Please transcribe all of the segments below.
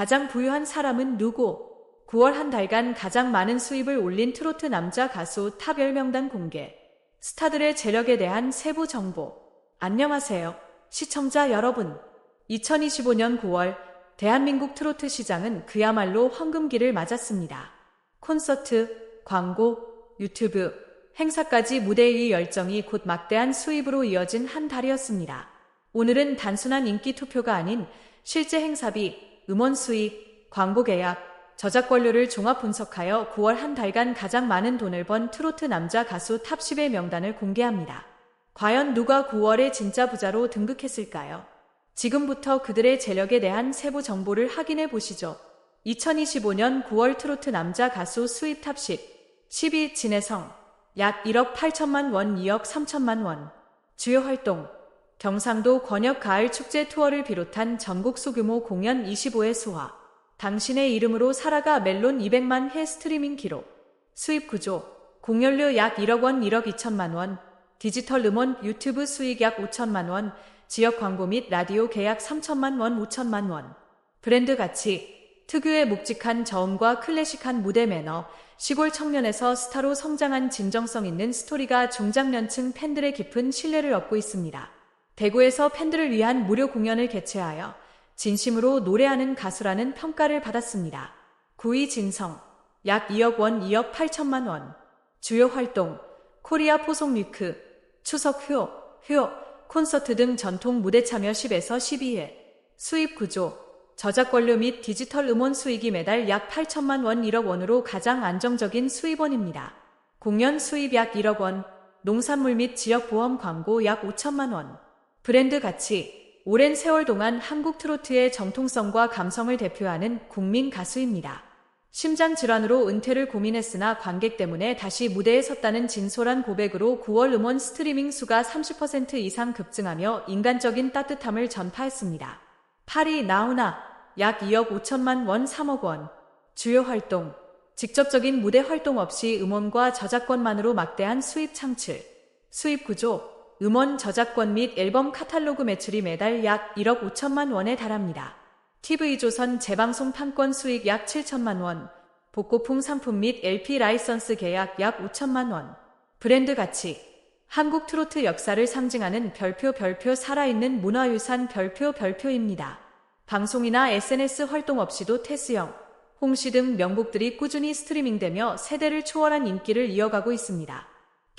가장 부유한 사람은 누구? 9월 한 달간 가장 많은 수입을 올린 트로트 남자 가수 탑 10명단 공개. 스타들의 재력에 대한 세부 정보. 안녕하세요. 시청자 여러분. 2025년 9월 대한민국 트로트 시장은 그야말로 황금기를 맞았습니다. 콘서트, 광고, 유튜브, 행사까지 무대의 열정이 곧 막대한 수입으로 이어진 한 달이었습니다. 오늘은 단순한 인기 투표가 아닌 실제 행사비, 음원 수익, 광고 계약, 저작권료를 종합 분석하여 9월 한 달간 가장 많은 돈을 번 트로트 남자 가수 탑 10의 명단을 공개합니다. 과연 누가 9월에 진짜 부자로 등극했을까요? 지금부터 그들의 재력에 대한 세부 정보를 확인해 보시죠. 2025년 9월 트로트 남자 가수 수입 탑 10. 10위 진혜성. 약 1억 8천만 원, 2억 3천만 원. 주요 활동. 경상도 권역 가을 축제 투어를 비롯한 전국 소규모 공연 25회 소화. 당신의 이름으로 살아가 멜론 200만 회 스트리밍 기록. 수입 구조. 공연료 약 1억 원, 1억 2천만 원. 디지털 음원 유튜브 수익 약 5천만 원. 지역 광고 및 라디오 계약 3천만 원, 5천만 원. 브랜드 가치. 특유의 묵직한 저음과 클래식한 무대 매너, 시골 청년에서 스타로 성장한 진정성 있는 스토리가 중장년층 팬들의 깊은 신뢰를 얻고 있습니다. 대구에서 팬들을 위한 무료 공연을 개최하여 진심으로 노래하는 가수라는 평가를 받았습니다. 9위 진성, 약 2억 원, 2억 8천만 원. 주요 활동, 코리아 포송뮤크, 추석 휴, 휴, 콘서트 등 전통 무대 참여 10에서 12회. 수입 구조, 저작권료 및 디지털 음원 수익이 매달 약 8천만 원 1억 원으로 가장 안정적인 수입원입니다. 공연 수입 약 1억 원, 농산물 및 지역 보험 광고 약 5천만 원. 브랜드 가치, 오랜 세월 동안 한국 트로트의 정통성과 감성을 대표하는 국민 가수입니다. 심장 질환으로 은퇴를 고민했으나 관객 때문에 다시 무대에 섰다는 진솔한 고백으로 9월 음원 스트리밍 수가 30% 이상 급증하며 인간적인 따뜻함을 전파했습니다. 8위 나훈아 약 2억 5천만 원 3억 원. 주요 활동. 직접적인 무대 활동 없이 음원과 저작권만으로 막대한 수입 창출. 수입 구조. 음원 저작권 및 앨범 카탈로그 매출이 매달 약 1억 5천만 원에 달합니다. TV조선 재방송 판권 수익 약 7천만 원. 복고풍 상품 및 LP 라이선스 계약 약 5천만 원. 브랜드 가치. 한국 트로트 역사를 상징하는 별표 별표 살아있는 문화유산 별표 별표입니다. 방송이나 SNS 활동 없이도 테스형, 홍시 등 명곡들이 꾸준히 스트리밍되며 세대를 초월한 인기를 이어가고 있습니다.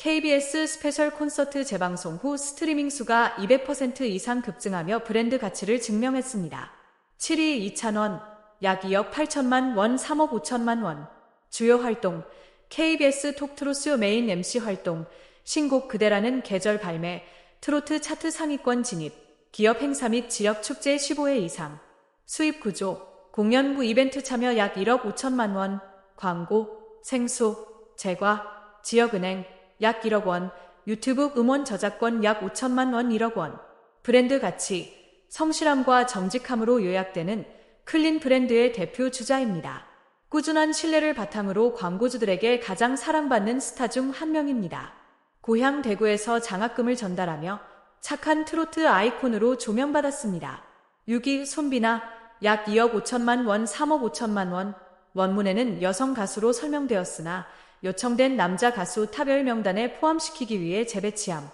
KBS 스페셜 콘서트 재방송 후 스트리밍 수가 200% 이상 급증하며 브랜드 가치를 증명했습니다. 7위 이찬원, 약 2억 8천만 원 3억 5천만 원. 주요 활동, KBS 톡트로스 메인 MC 활동, 신곡 그대라는 계절 발매, 트로트 차트 상위권 진입, 기업 행사 및 지역 축제 15회 이상, 수입 구조, 공연 부 이벤트 참여 약 1억 5천만 원, 광고, 생수, 제과, 지역은행 약 1억 원, 유튜브 음원 저작권 약 5천만 원 1억 원, 브랜드 가치, 성실함과 정직함으로 요약되는 클린 브랜드의 대표 주자입니다. 꾸준한 신뢰를 바탕으로 광고주들에게 가장 사랑받는 스타 중 한 명입니다. 고향 대구에서 장학금을 전달하며 착한 트로트 아이콘으로 조명받았습니다. 6위 손비나 약 2억 5천만 원, 3억 5천만 원. 원문에는 여성 가수로 설명되었으나 요청된 남자 가수 타별 명단에 포함시키기 위해 재배치함.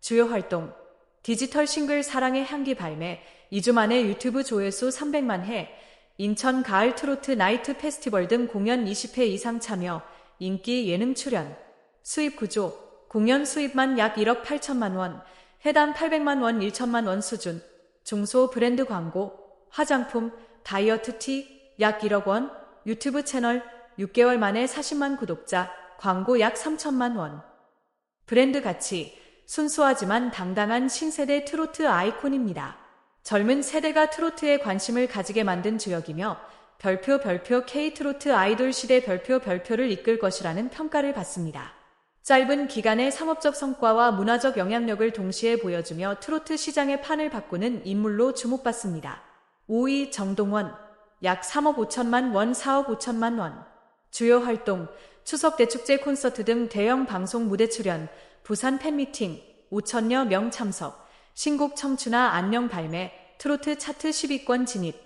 주요 활동 디지털 싱글 사랑의 향기 발매 2주 만에 유튜브 조회수 300만 회 인천 가을 트로트 나이트 페스티벌 등 공연 20회 이상 참여 인기 예능 출연 수입 구조 공연 수입만 약 1억 8천만 원 해당 800만 원, 1천만 원 수준, 중소 브랜드 광고, 화장품, 다이어트 티, 약 1억 원, 유튜브 채널 6개월 만에 40만 구독자, 광고 약 3천만 원. 브랜드 가치, 순수하지만 당당한 신세대 트로트 아이콘입니다. 젊은 세대가 트로트에 관심을 가지게 만든 주역이며 별표 별표 K트로트 아이돌 시대 별표 별표를 이끌 것이라는 평가를 받습니다. 짧은 기간의 상업적 성과와 문화적 영향력을 동시에 보여주며 트로트 시장의 판을 바꾸는 인물로 주목받습니다. 5위 정동원 약 3억 5천만 원 4억 5천만 원 주요 활동 추석 대축제 콘서트 등 대형 방송 무대 출연 부산 팬미팅 5천여 명 참석 신곡 청춘아 안녕 발매 트로트 차트 10위권 진입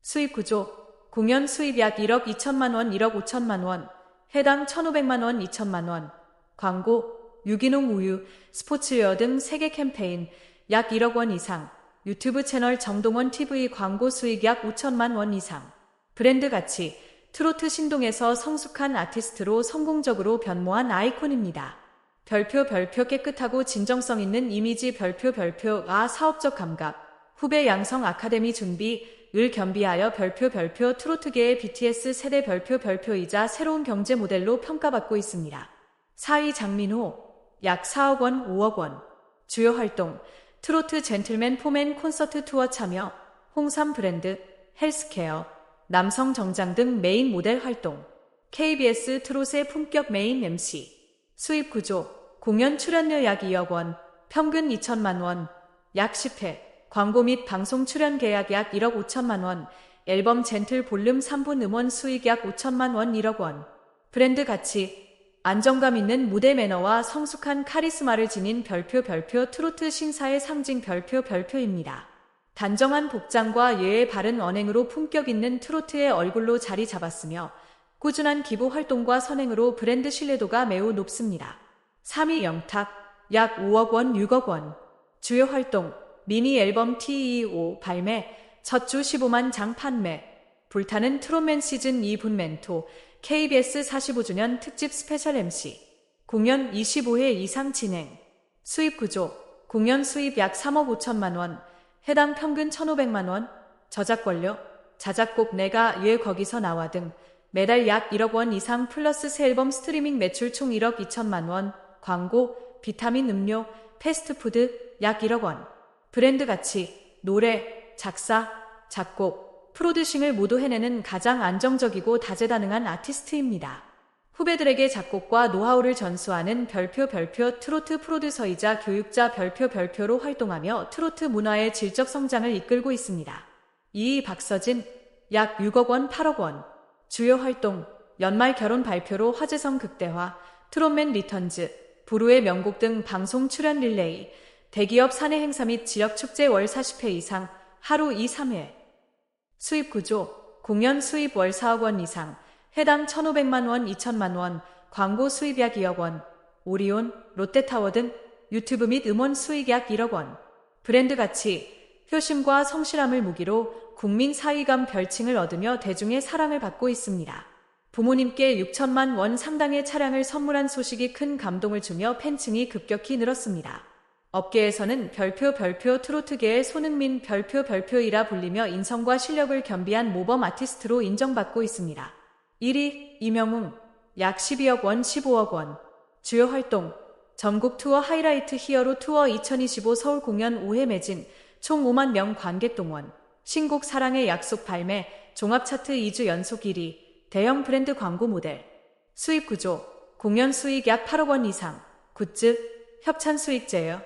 수입 구조 공연 수입 약 1억 2천만 원, 1억 5천만 원, 해당 1,500만 원, 2천만 원. 광고 유기농 우유, 스포츠웨어 등 세계 캠페인 약 1억 원 이상. 유튜브 채널 정동원 TV 광고 수익 약 5천만 원 이상. 브랜드 가치 트로트 신동에서 성숙한 아티스트로 성공적으로 변모한 아이콘입니다. 별표 별표 깨끗하고 진정성 있는 이미지 별표 별표 아 사업적 감각 후배 양성 아카데미 준비 을 겸비하여 별표 별표 트로트계의 BTS 세대 별표 별표이자 새로운 경제 모델로 평가받고 있습니다. 4위 장민호 약 4억 원 5억 원 주요 활동 트로트 젠틀맨 포맨 콘서트 투어 참여 홍삼 브랜드 헬스케어 남성 정장 등 메인 모델 활동 KBS 트롯의 품격 메인 MC 수입 구조 공연 출연료 약 2억 원 평균 2천만 원 약 10회 광고 및 방송 출연 계약 약 1억 5천만 원 앨범 젠틀 볼륨 3분 음원 수익 약 5천만 원 1억 원 브랜드 가치 안정감 있는 무대 매너와 성숙한 카리스마를 지닌 별표 별표 트로트 신사의 상징 별표 별표입니다. 단정한 복장과 예의 바른 언행으로 품격 있는 트로트의 얼굴로 자리 잡았으며 꾸준한 기부 활동과 선행으로 브랜드 신뢰도가 매우 높습니다. 3위 영탁 약 5억 원 6억 원. 주요 활동 미니 앨범 TEO 발매 첫 주 15만 장 판매. 불타는 트롯맨 시즌 2분 멘토 KBS 45주년 특집 스페셜 MC 공연 25회 이상 진행. 수입 구조 공연 수입 약 3억 5천만 원 해당 평균 1,500만 원 저작권료 자작곡 내가 얘 거기서 나와 등 매달 약 1억 원 이상 플러스 새 앨범 스트리밍 매출 총 1억 2천만 원 광고 비타민 음료 패스트푸드 약 1억 원 브랜드 가치 노래 작사 작곡 프로듀싱을 모두 해내는 가장 안정적이고 다재다능한 아티스트입니다. 후배들에게 작곡과 노하우를 전수하는 별표 별표 트로트 프로듀서이자 교육자 별표 별표로 활동하며 트로트 문화의 질적 성장을 이끌고 있습니다. 2위 박서진 약 6억 원 8억 원 주요 활동 연말 결혼 발표로 화제성 극대화 트롯맨 리턴즈 부르의 명곡 등 방송 출연 릴레이 대기업 사내 행사 및 지역 축제 월 40회 이상 하루 2, 3회 수입 구조, 공연 수입 월 4억 원 이상, 해당 1,500만 원, 2천만 원, 광고 수입 약 2억 원, 오리온, 롯데타워 등 유튜브 및 음원 수익 약 1억 원, 브랜드 가치, 효심과 성실함을 무기로 국민 사위감 별칭을 얻으며 대중의 사랑을 받고 있습니다. 부모님께 6천만 원 상당의 차량을 선물한 소식이 큰 감동을 주며 팬층이 급격히 늘었습니다. 업계에서는 별표 별표 트로트계의 손흥민 별표 별표이라 불리며 인성과 실력을 겸비한 모범 아티스트로 인정받고 있습니다. 1위 이명웅 약 12억 원 15억 원. 주요 활동 전국 투어 하이라이트 히어로 투어 2025 서울 공연 5회 매진 총 5만 명 관객 동원. 신곡 사랑의 약속 발매 종합 차트 2주 연속 1위 대형 브랜드 광고 모델. 수입 구조 공연 수익 약 8억 원 이상. 굿즈 협찬 수익 제어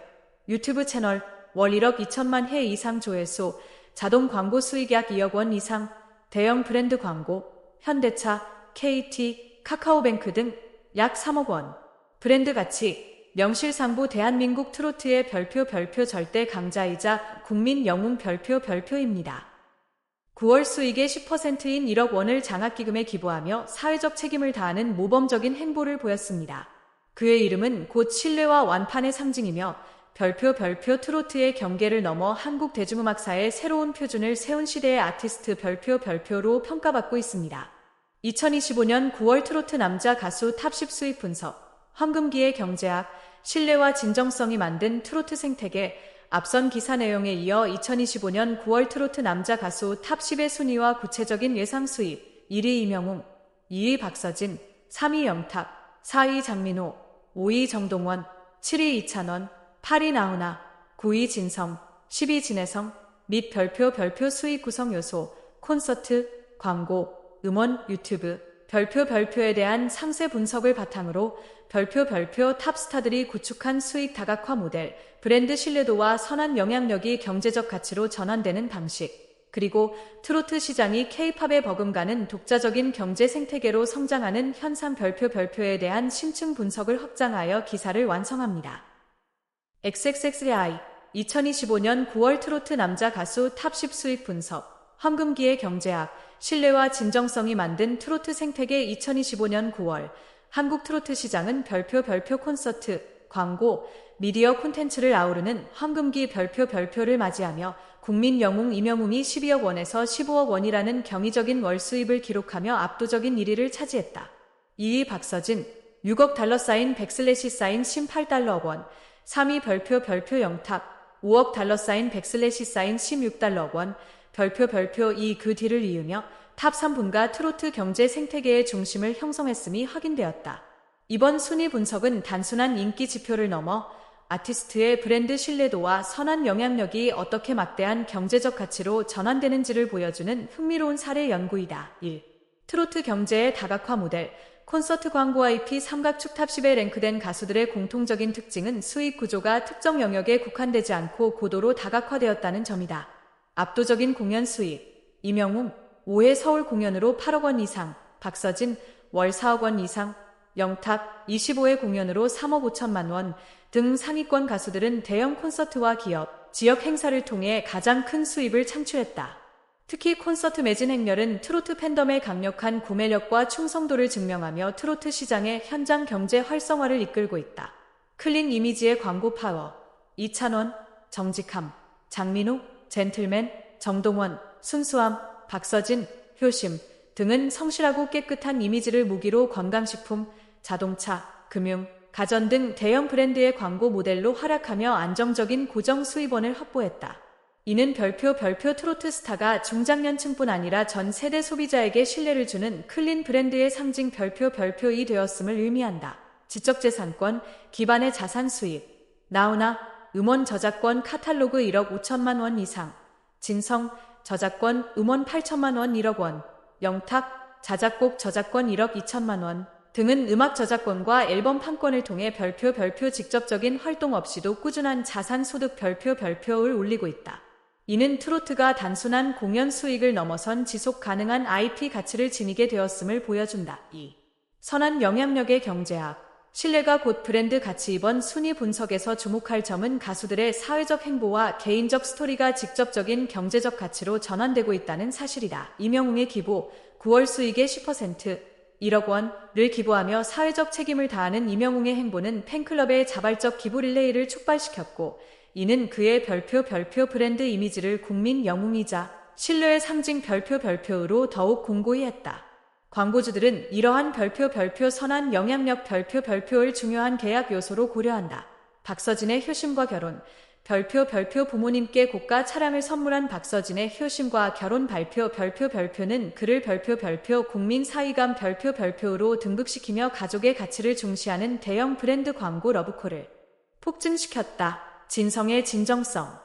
유튜브 채널 월 1억 2천만 회 이상 조회수, 자동 광고 수익 약 2억 원 이상, 대형 브랜드 광고, 현대차, KT, 카카오뱅크 등 약 3억 원. 브랜드 가치, 명실상부 대한민국 트로트의 별표 별표 절대 강자이자 국민 영웅 별표 별표입니다. 9월 수익의 10%인 1억 원을 장학기금에 기부하며 사회적 책임을 다하는 모범적인 행보를 보였습니다. 그의 이름은 곧 신뢰와 완판의 상징이며 별표 별표 트로트의 경계를 넘어 한국 대중음악사의 새로운 표준을 세운 시대의 아티스트 별표 별표로 평가받고 있습니다. 2025년 9월 트로트 남자 가수 탑10 수입 분석, 황금기의 경제학, 신뢰와 진정성이 만든 트로트 생태계, 앞선 기사 내용에 이어 2025년 9월 트로트 남자 가수 탑10의 순위와 구체적인 예상 수입, 1위 이명웅, 2위 박서진, 3위 영탁, 4위 장민호, 5위 정동원, 7위 이찬원, 8위 나훈아, 9위 진성, 10위 진혜성, 및 별표 별표 수익 구성 요소, 콘서트, 광고, 음원, 유튜브, 별표 별표에 대한 상세 분석을 바탕으로 별표 별표 탑스타들이 구축한 수익 다각화 모델, 브랜드 신뢰도와 선한 영향력이 경제적 가치로 전환되는 방식, 그리고 트로트 시장이 케이팝에 버금가는 독자적인 경제 생태계로 성장하는 현상 별표 별표에 대한 심층 분석을 확장하여 기사를 완성합니다. XXXI 2025년 9월 트로트 남자 가수 탑10 수익 분석 황금기의 경제학, 신뢰와 진정성이 만든 트로트 생태계 2025년 9월 한국 트로트 시장은 별표 별표 콘서트, 광고, 미디어 콘텐츠를 아우르는 황금기 별표 별표를 맞이하며 국민 영웅 이명웅이 12억 원에서 15억 원이라는 경이적인 월 수입을 기록하며 압도적인 1위를 차지했다. 2위 박서진, 6억 달러 쌓인 백슬래시 쌓인 18달러 원, 3위 별표 별표 영탁, 5억 달러 쌓인 백슬래시 쌓인 16달러 원, 별표 별표 2 그 뒤를 이으며 탑 3분과 트로트 경제 생태계의 중심을 형성했음이 확인되었다. 이번 순위 분석은 단순한 인기 지표를 넘어 아티스트의 브랜드 신뢰도와 선한 영향력이 어떻게 막대한 경제적 가치로 전환되는지를 보여주는 흥미로운 사례 연구이다. 1. 트로트 경제의 다각화 모델, 콘서트 광고 IP 삼각축 탑10에 랭크된 가수들의 공통적인 특징은 수익 구조가 특정 영역에 국한되지 않고 고도로 다각화되었다는 점이다. 압도적인 공연 수익, 이명웅, 5회 서울 공연으로 8억 원 이상, 박서진, 월 4억 원 이상, 영탁, 25회 공연으로 3억 5천만 원 등 상위권 가수들은 대형 콘서트와 기업, 지역 행사를 통해 가장 큰 수입을 창출했다. 특히 콘서트 매진 행렬은 트로트 팬덤의 강력한 구매력과 충성도를 증명하며 트로트 시장의 현장 경제 활성화를 이끌고 있다. 클린 이미지의 광고 파워, 이찬원, 정직함, 장민우, 젠틀맨, 정동원, 순수함, 박서진, 효심 등은 성실하고 깨끗한 이미지를 무기로 건강식품, 자동차, 금융, 가전 등 대형 브랜드의 광고 모델로 활약하며 안정적인 고정 수입원을 확보했다. 이는 별표 별표 트로트 스타가 중장년층뿐 아니라 전 세대 소비자에게 신뢰를 주는 클린 브랜드의 상징 별표 별표이 되었음을 의미한다. 지적재산권, 기반의 자산 수입, 나우나, 음원 저작권 카탈로그 1억 5천만 원 이상, 진성, 저작권 음원 8천만 원 1억 원, 영탁, 자작곡 저작권 1억 2천만 원 등은 음악 저작권과 앨범 판권을 통해 별표 별표 직접적인 활동 없이도 꾸준한 자산 소득 별표 별표를 올리고 있다. 이는 트로트가 단순한 공연 수익을 넘어선 지속 가능한 IP 가치를 지니게 되었음을 보여준다. 2. 선한 영향력의 경제학 신뢰가 곧 브랜드 가치 이번 순위 분석에서 주목할 점은 가수들의 사회적 행보와 개인적 스토리가 직접적인 경제적 가치로 전환되고 있다는 사실이다. 이명웅의 기부, 9월 수익의 10%, 1억 원을 기부하며 사회적 책임을 다하는 이명웅의 행보는 팬클럽의 자발적 기부 릴레이를 촉발시켰고 이는 그의 별표 별표 브랜드 이미지를 국민 영웅이자 신뢰의 상징 별표 별표로 더욱 공고히 했다. 광고주들은 이러한 별표 별표 선한 영향력 별표 별표를 중요한 계약 요소로 고려한다. 박서진의 효심과 결혼, 별표 별표 부모님께 고가 차량을 선물한 박서진의 효심과 결혼 발표 별표 별표는 그를 별표 별표 국민 사위감 별표 별표로 등극시키며 가족의 가치를 중시하는 대형 브랜드 광고 러브콜을 폭증시켰다. 진성의 진정성.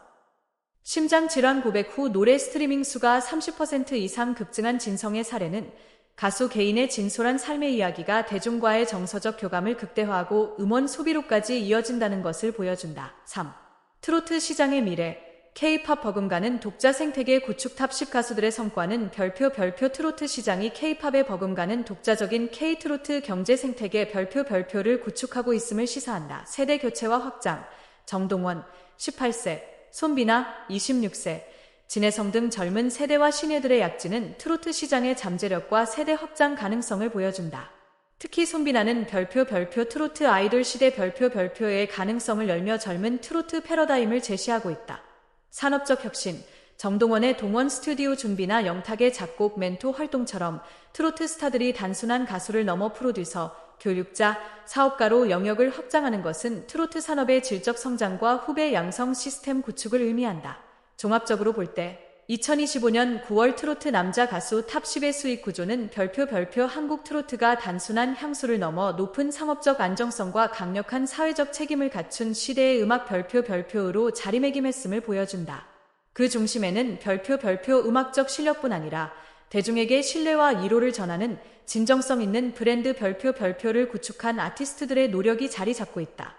심장 질환 고백 후 노래 스트리밍 수가 30% 이상 급증한 진성의 사례는 가수 개인의 진솔한 삶의 이야기가 대중과의 정서적 교감을 극대화하고 음원 소비로까지 이어진다는 것을 보여준다. 3. 트로트 시장의 미래 K-팝 버금가는 독자 생태계 구축 탑10 가수들의 성과는 별표 별표 트로트 시장이 K-팝에 버금가는 독자적인 K-트로트 경제 생태계 별표 별표를 구축하고 있음을 시사한다. 세대 교체와 확장 정동원 18세, 손비나 26세, 진혜성 등 젊은 세대와 시녀들의 약진은 트로트 시장의 잠재력과 세대 확장 가능성을 보여준다. 특히 손비나는 별표 별표 트로트 아이돌 시대 별표 별표의 가능성을 열며 젊은 트로트 패러다임을 제시하고 있다. 산업적 혁신, 정동원의 동원 스튜디오 준비나 영탁의 작곡 멘토 활동처럼 트로트 스타들이 단순한 가수를 넘어 프로듀서, 교육자, 사업가로 영역을 확장하는 것은 트로트 산업의 질적 성장과 후배 양성 시스템 구축을 의미한다. 종합적으로 볼 때 2025년 9월 트로트 남자 가수 탑10의 수익 구조는 별표 별표 한국 트로트가 단순한 향수를 넘어 높은 상업적 안정성과 강력한 사회적 책임을 갖춘 시대의 음악 별표 별표로 자리매김했음을 보여준다. 그 중심에는 별표 별표 음악적 실력뿐 아니라 대중에게 신뢰와 이로를 전하는 진정성 있는 브랜드 별표 별표를 구축한 아티스트들의 노력이 자리 잡고 있다.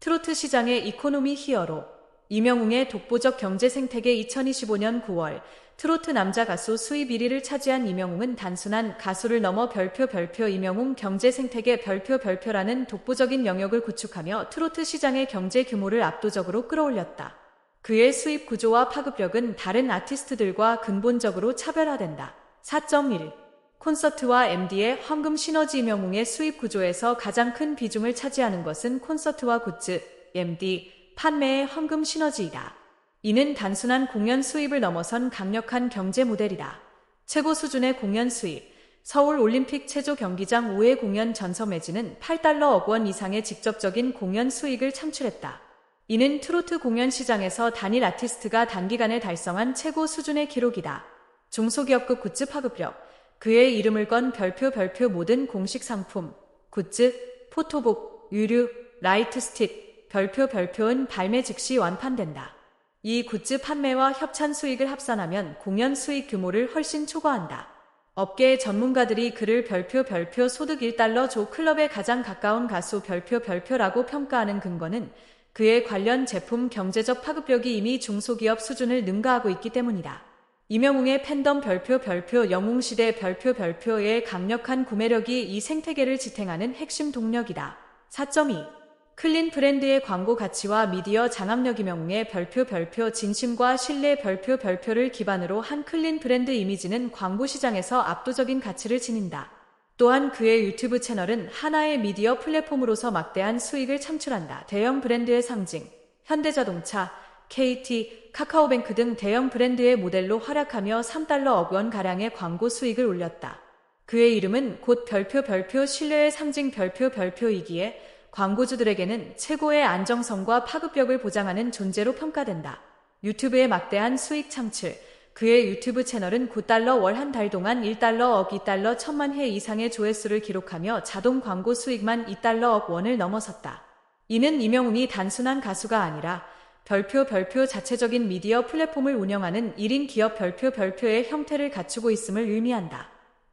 트로트 시장의 이코노미 히어로 이명웅의 독보적 경제 생태계 2025년 9월 트로트 남자 가수 수입 1위를 차지한 이명웅은 단순한 가수를 넘어 별표 별표 이명웅 경제 생태계 별표 별표라는 독보적인 영역을 구축하며 트로트 시장의 경제 규모를 압도적으로 끌어올렸다. 그의 수입 구조와 파급력은 다른 아티스트들과 근본적으로 차별화된다. 4.1 콘서트와 MD의 황금 시너지 명웅의 수입 구조에서 가장 큰 비중을 차지하는 것은 콘서트와 굿즈, MD, 판매의 황금 시너지이다. 이는 단순한 공연 수입을 넘어선 강력한 경제 모델이다. 최고 수준의 공연 수입, 서울 올림픽 체조 경기장 5회 공연 전서 매진은 8달러억 원 이상의 직접적인 공연 수익을 창출했다. 이는 트로트 공연 시장에서 단일 아티스트가 단기간에 달성한 최고 수준의 기록이다. 중소기업급 굿즈 파급력, 그의 이름을 건 별표 별표 모든 공식 상품, 굿즈, 포토북, 유류, 라이트 스틱, 별표 별표는 발매 즉시 완판된다. 이 굿즈 판매와 협찬 수익을 합산하면 공연 수익 규모를 훨씬 초과한다. 업계의 전문가들이 그를 별표 별표 소득 1달러 조 클럽에 가장 가까운 가수 별표 별표라고 평가하는 근거는 그의 관련 제품 경제적 파급력이 이미 중소기업 수준을 능가하고 있기 때문이다. 이명웅의 팬덤 별표 별표 영웅시대 별표 별표의 강력한 구매력이 이 생태계를 지탱하는 핵심 동력이다. 4.2 클린 브랜드의 광고 가치와 미디어 장악력 이명웅의 별표 별표 진심과 신뢰 별표 별표를 기반으로 한 클린 브랜드 이미지는 광고 시장에서 압도적인 가치를 지닌다. 또한 그의 유튜브 채널은 하나의 미디어 플랫폼으로서 막대한 수익을 창출한다. 대형 브랜드의 상징, 현대자동차, KT, 카카오뱅크 등 대형 브랜드의 모델로 활약하며 3달러 억 원 가량의 광고 수익을 올렸다. 그의 이름은 곧 별표 별표 신뢰의 상징 별표 별표이기에 광고주들에게는 최고의 안정성과 파급력을 보장하는 존재로 평가된다. 유튜브의 막대한 수익 창출. 그의 유튜브 채널은 9달러 월 한 달 동안 1달러 억 2달러 천만 회 이상의 조회수를 기록하며 자동 광고 수익만 2달러 억 원을 넘어섰다. 이는 이명웅이 단순한 가수가 아니라 별표 별표 자체적인 미디어 플랫폼을 운영하는 1인 기업 별표 별표의 형태를 갖추고 있음을 의미한다.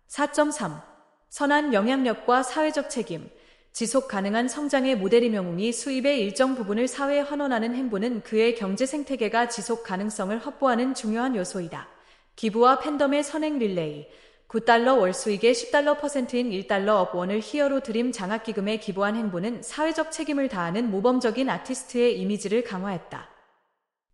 4.3 선한 영향력과 사회적 책임 지속 가능한 성장의 모델 이 명웅이 수입의 일정 부분을 사회에 환원하는 행보는 그의 경제 생태계가 지속 가능성을 확보하는 중요한 요소이다. 기부와 팬덤의 선행 릴레이 9달러 월 수익의 10달러 퍼센트인 1달러 업 원을 히어로 드림 장학기금에 기부한 행보는 사회적 책임을 다하는 모범적인 아티스트의 이미지를 강화했다.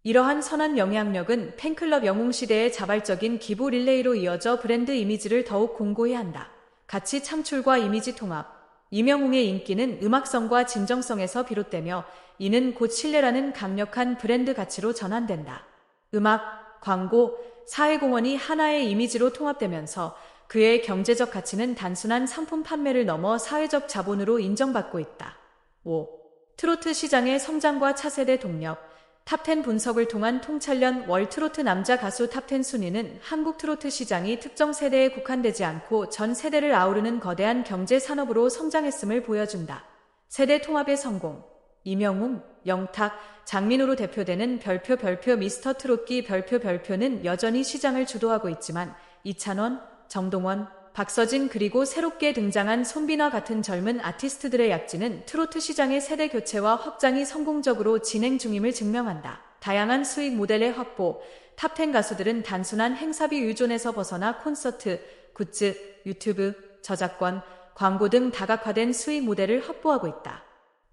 이러한 선한 영향력은 팬클럽 영웅 시대의 자발적인 기부 릴레이로 이어져 브랜드 이미지를 더욱 공고히 한다. 가치 창출과 이미지 통합, 이명웅의 인기는 음악성과 진정성에서 비롯되며 이는 곧 신뢰라는 강력한 브랜드 가치로 전환된다. 음악, 광고, 사회공헌이 하나의 이미지로 통합되면서 그의 경제적 가치는 단순한 상품 판매를 넘어 사회적 자본으로 인정받고 있다. 5. 트로트 시장의 성장과 차세대 동력, 탑10 분석을 통한 통찰련 월 트로트 남자 가수 탑10 순위는 한국 트로트 시장이 특정 세대에 국한되지 않고 전 세대를 아우르는 거대한 경제 산업으로 성장했음을 보여준다. 세대 통합의 성공. 이명웅, 영탁, 장민호로 대표되는 별표 별표 미스터 트롯기 별표 별표는 여전히 시장을 주도하고 있지만 이찬원, 정동원, 박서진 그리고 새롭게 등장한 손비나 같은 젊은 아티스트들의 약진은 트로트 시장의 세대 교체와 확장이 성공적으로 진행 중임을 증명한다. 다양한 수익 모델의 확보, 탑10 가수들은 단순한 행사비 의존에서 벗어나 콘서트, 굿즈, 유튜브, 저작권, 광고 등 다각화된 수익 모델을 확보하고 있다.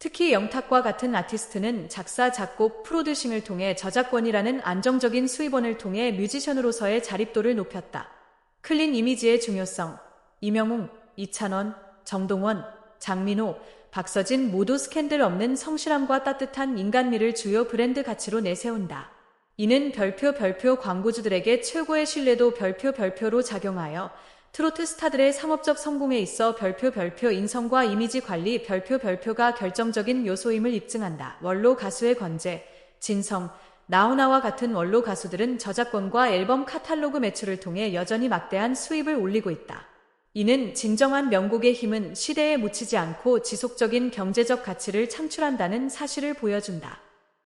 특히 영탁과 같은 아티스트는 작사, 작곡, 프로듀싱을 통해 저작권이라는 안정적인 수입원을 통해 뮤지션으로서의 자립도를 높였다. 클린 이미지의 중요성, 이명웅, 이찬원, 정동원, 장민호, 박서진 모두 스캔들 없는 성실함과 따뜻한 인간미를 주요 브랜드 가치로 내세운다. 이는 별표 별표 광고주들에게 최고의 신뢰도 별표 별표로 작용하여 트로트 스타들의 상업적 성공에 있어 별표 별표 인성과 이미지 관리 별표 별표가 결정적인 요소임을 입증한다. 원로 가수의 건재, 진성, 나훈아와 같은 원로 가수들은 저작권과 앨범 카탈로그 매출을 통해 여전히 막대한 수입을 올리고 있다. 이는 진정한 명곡의 힘은 시대에 묻히지 않고 지속적인 경제적 가치를 창출한다는 사실을 보여준다.